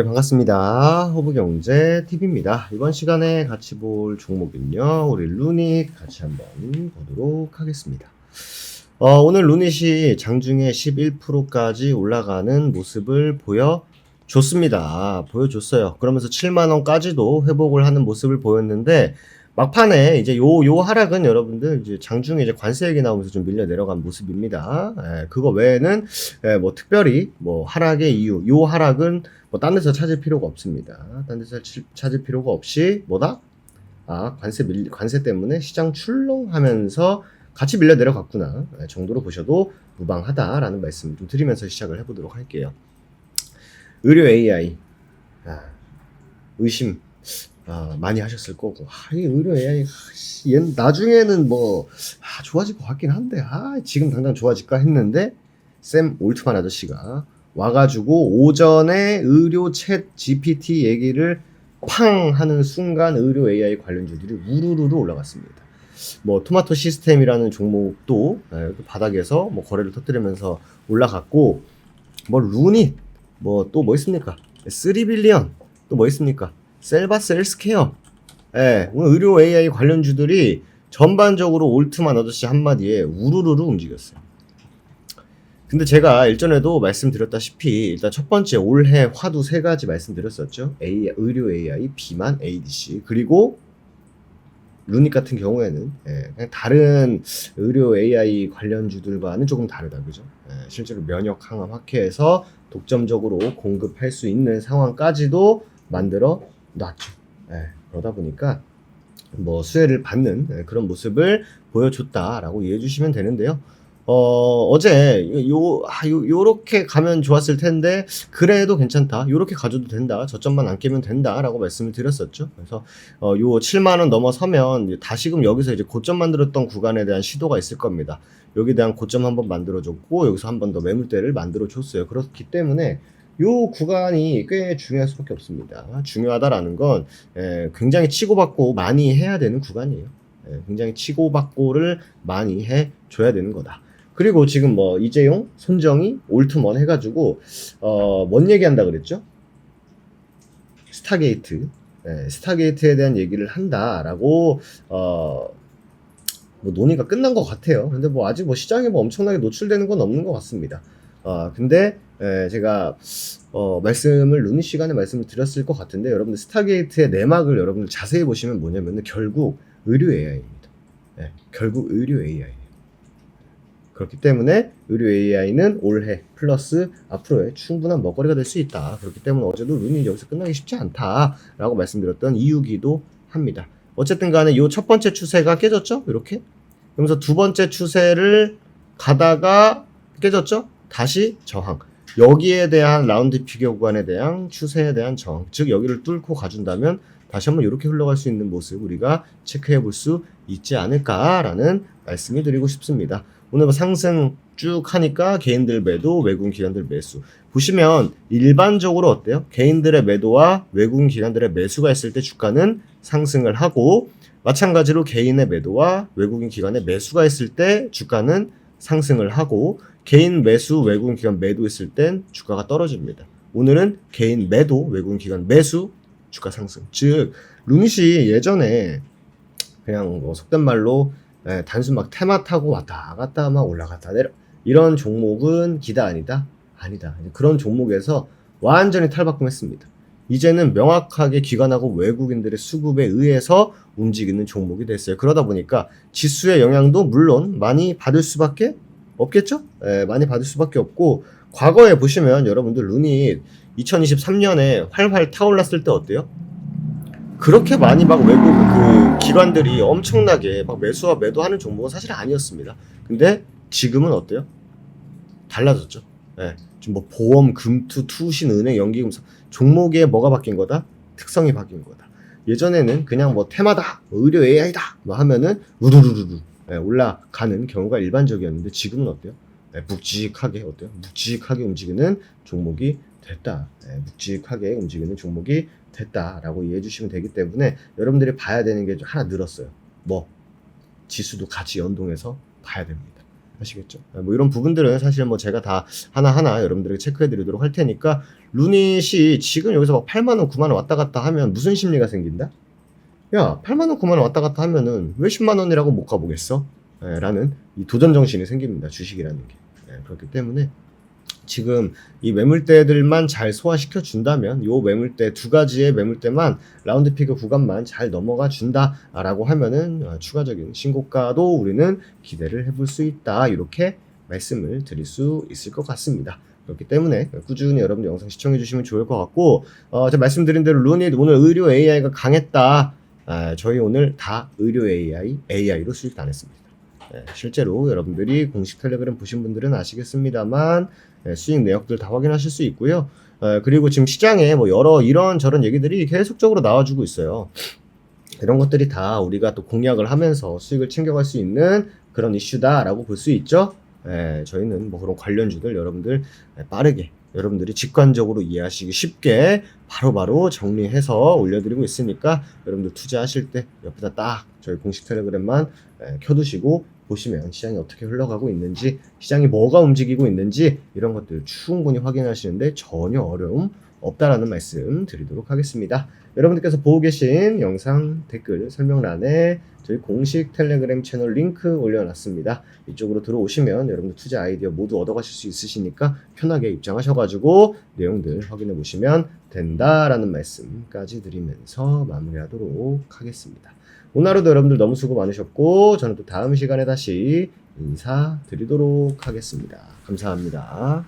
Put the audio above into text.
네, 반갑습니다. 호부경제 TV입니다. 이번 시간에 같이 볼 종목은요, 우리 루닛 같이 한번 보도록 하겠습니다. 어, 오늘 루닛이 장중에 11%까지 올라가는 모습을 보여줬습니다. 보여줬어요. 그러면서 7만원까지도 회복을 하는 모습을 보였는데, 막판에 이제 요, 요 하락은 여러분들 이제 장중에 이제 관세액이 나오면서 좀 밀려 내려간 모습입니다. 예, 그거 외에는 예, 뭐 특별히 뭐 하락의 이유, 요 하락은 뭐 딴 데서 찾을 필요가 없습니다. 딴 데서 치- 찾을 필요가 없이 뭐다? 아 관세 밀 관세 때문에 시장 출렁하면서 같이 밀려 내려갔구나 예, 정도로 보셔도 무방하다라는 말씀 좀 드리면서 시작을 해보도록 할게요. 의료 AI 아, 의심 아, 많이 하셨을 거고 아, 이 의료 AI 아, 나중에는 뭐 아, 좋아질 것 같긴 한데 아, 지금 당장 좋아질까 했는데 샘 올트만 아저씨가 와가지고 오전에 의료 챗 GPT 얘기를 팡 하는 순간 의료 AI 관련주들이 우르르르 올라갔습니다. 뭐 토마토 시스템이라는 종목도 예, 그 바닥에서 뭐 거래를 터뜨리면서 올라갔고 뭐 루닛 뭐 또 뭐 있습니까? 3빌리언 또 뭐 있습니까? 셀바스 헬스케어 예, 오늘 의료 AI 관련주들이 전반적으로 올트만 아저씨 한마디에 우르르르 움직였어요. 근데 제가 일전에도 말씀드렸다시피 일단 첫 번째 올해 화두 세 가지 말씀드렸었죠. A, 의료 AI, 비만, ADC 그리고 루닉 같은 경우에는 예, 다른 의료 AI 관련주들과는 조금 다르다 그죠? 예, 실제로 면역 항암 학회에서 독점적으로 공급할 수 있는 상황까지도 만들어 놨죠. 예, 그러다 보니까 뭐 수혜를 받는 예, 그런 모습을 보여줬다라고 이해해 주시면 되는데요. 어, 어제 요, 아, 요, 요렇게 가면 좋았을 텐데, 그래도 괜찮다. 요렇게 가져도 된다. 저점만 안 깨면 된다. 라고 말씀을 드렸었죠. 그래서, 어, 요 7만 원 넘어서면 다시금 여기서 이제 고점 만들었던 구간에 대한 시도가 있을 겁니다. 여기에 대한 고점 한번 만들어 줬고, 여기서 한 번 더 매물대를 만들어 줬어요. 그렇기 때문에, 요 구간이 꽤 중요할 수밖에 없습니다. 중요하다라는 건, 예, 굉장히 치고받고 많이 해야 되는 구간이에요. 예, 굉장히 치고받고를 많이 해 줘야 되는 거다. 그리고 지금 뭐 이재용, 손정희, 올트먼 해가지고 어, 뭔 얘기한다 그랬죠? 스타게이트, 예, 스타게이트에 대한 얘기를 한다라고 어, 뭐 논의가 끝난 것 같아요. 근데 뭐 아직 뭐 시장에 뭐 엄청나게 노출되는 건 없는 것 같습니다. 어, 근데 예, 제가 어, 말씀을 루니 시간에 말씀을 드렸을 것 같은데 여러분들 스타게이트의 내막을 여러분들 자세히 보시면 뭐냐면은 결국 의료 AI입니다. 예, 결국 의료 AI. 그렇기 때문에 의료 AI는 올해 플러스 앞으로의 충분한 먹거리가 될 수 있다. 그렇기 때문에 어제도 루니 여기서 끝나기 쉽지 않다라고 말씀드렸던 이유기도 합니다. 어쨌든 간에 이 첫 번째 추세가 깨졌죠? 이렇게. 그러면서 두 번째 추세를 가다가 깨졌죠? 다시 저항. 여기에 대한 라운드 피겨 구간에 대한 추세에 대한 저항. 즉 여기를 뚫고 가준다면 다시 한번 이렇게 흘러갈 수 있는 모습 우리가 체크해 볼 수 있지 않을까라는 말씀을 드리고 싶습니다. 오늘 뭐 상승 쭉 하니까 개인들 매도, 외국인 기관들 매수. 보시면 일반적으로 어때요? 개인들의 매도와 외국인 기관들의 매수가 있을 때 주가는 상승을 하고 마찬가지로 개인의 매도와 외국인 기관의 매수가 있을 때 주가는 상승을 하고 개인 매수, 외국인 기관 매도 있을 땐 주가가 떨어집니다. 오늘은 개인 매도, 외국인 기관 매수, 주가 상승. 즉 루닛이 예전에 그냥 뭐 속된 말로 예, 단순 막 테마 타고 왔다 갔다 막 올라갔다 내려 이런 종목은 기다 아니다 아니다 그런 종목에서 완전히 탈바꿈했습니다. 이제는 명확하게 기관하고 외국인들의 수급에 의해서 움직이는 종목이 됐어요. 그러다 보니까 지수의 영향도 물론 많이 받을 수밖에 없겠죠? 예, 많이 받을 수밖에 없고 과거에 보시면 여러분들 루닛 2023년에 활활 타올랐을 때 어때요? 그렇게 많이 막 외국 그 기관들이 엄청나게 막 매수와 매도하는 종목은 사실 아니었습니다. 근데 지금은 어때요? 달라졌죠. 예. 지금 뭐 보험, 금투, 투신, 은행, 연기금속 종목에 뭐가 바뀐 거다? 특성이 바뀐 거다. 예전에는 그냥 뭐 테마다, 뭐 의료 AI다, 뭐 하면은 우르르르르 예, 올라가는 경우가 일반적이었는데 지금은 어때요? 예, 묵직하게 어때요? 묵직하게 움직이는 종목이 됐다. 예, 묵직하게 움직이는 종목이 됐다라고 이해해 주시면 되기 때문에 여러분들이 봐야 되는 게 하나 늘었어요. 뭐 지수도 같이 연동해서 봐야 됩니다. 아시겠죠? 뭐 이런 부분들은 사실 뭐 제가 다 하나하나 여러분들에게 체크해 드리도록 할 테니까 루닛이 지금 여기서 막 8만 원, 9만 원 왔다 갔다 하면 무슨 심리가 생긴다? 야, 8만원, 9만원 왔다 갔다 하면은 왜 10만원이라고 못 가보겠어? 예, 라는 이 도전 정신이 생깁니다. 주식이라는 게. 예, 그렇기 때문에 지금 이 매물대들만 잘 소화시켜 준다면 요 매물대 두 가지의 매물대만 라운드 피그 구간만 잘 넘어가 준다라고 하면은 어, 추가적인 신고가도 우리는 기대를 해볼 수 있다 이렇게 말씀을 드릴 수 있을 것 같습니다. 그렇기 때문에 꾸준히 여러분들 영상 시청해 주시면 좋을 것 같고 어, 제가 말씀드린 대로 루닛 오늘 의료 AI가 강했다. 아, 저희 오늘 다 의료 AI AI로 수익 안 했습니다. 예, 실제로 여러분들이 공식 텔레그램 보신 분들은 아시겠습니다만 예, 수익 내역들 다 확인하실 수 있고요. 어, 그리고 지금 시장에 뭐 여러 이런 저런 얘기들이 계속적으로 나와주고 있어요. 이런 것들이 다 우리가 또 공략을 하면서 수익을 챙겨갈 수 있는 그런 이슈다라고 볼 수 있죠. 예, 저희는 뭐 그런 관련주들 여러분들 예, 빠르게 여러분들이 직관적으로 이해하시기 쉽게 바로 바로 정리해서 올려드리고 있으니까 여러분들 투자하실 때 옆에다 딱 저희 공식 텔레그램만 예, 켜두시고 보시면 시장이 어떻게 흘러가고 있는지 시장이 뭐가 움직이고 있는지 이런 것들 충분히 확인하시는데 전혀 어려움 없다라는 말씀 드리도록 하겠습니다. 여러분들께서 보고 계신 영상 댓글 설명란에 저희 공식 텔레그램 채널 링크 올려놨습니다. 이쪽으로 들어오시면 여러분들 투자 아이디어 모두 얻어가실 수 있으시니까 편하게 입장하셔가지고 내용들 확인해 보시면 된다라는 말씀까지 드리면서 마무리하도록 하겠습니다. 오늘 하루도 여러분들 너무 수고 많으셨고 저는 또 다음 시간에 다시 인사드리도록 하겠습니다. 감사합니다.